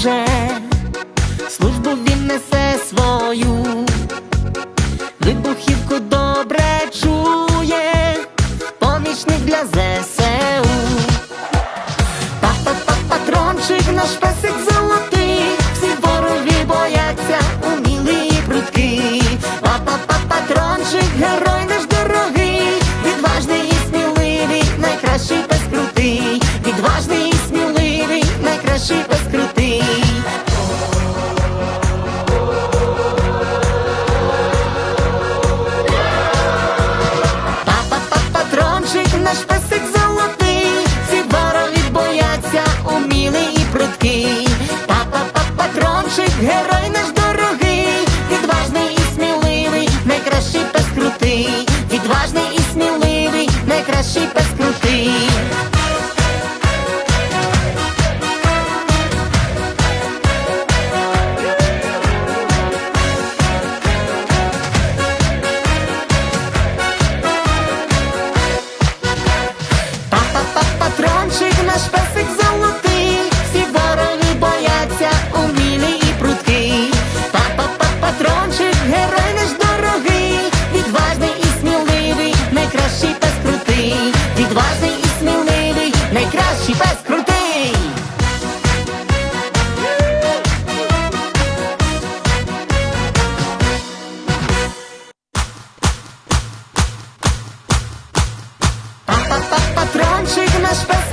службу він несе свою, вибухівку добре чує, помічник для ЗСУ. Па-па-па, патрончик, наш песик золотий, всі вороги бояться, умілий і прудкий. Па-па-па, патрончик, герой наш дорогий, відважний і сміливий, найкращий пес крутий, відважний і сміливий, найкращий și pe scrutii Patrončik naš pesik patronchik nasz bez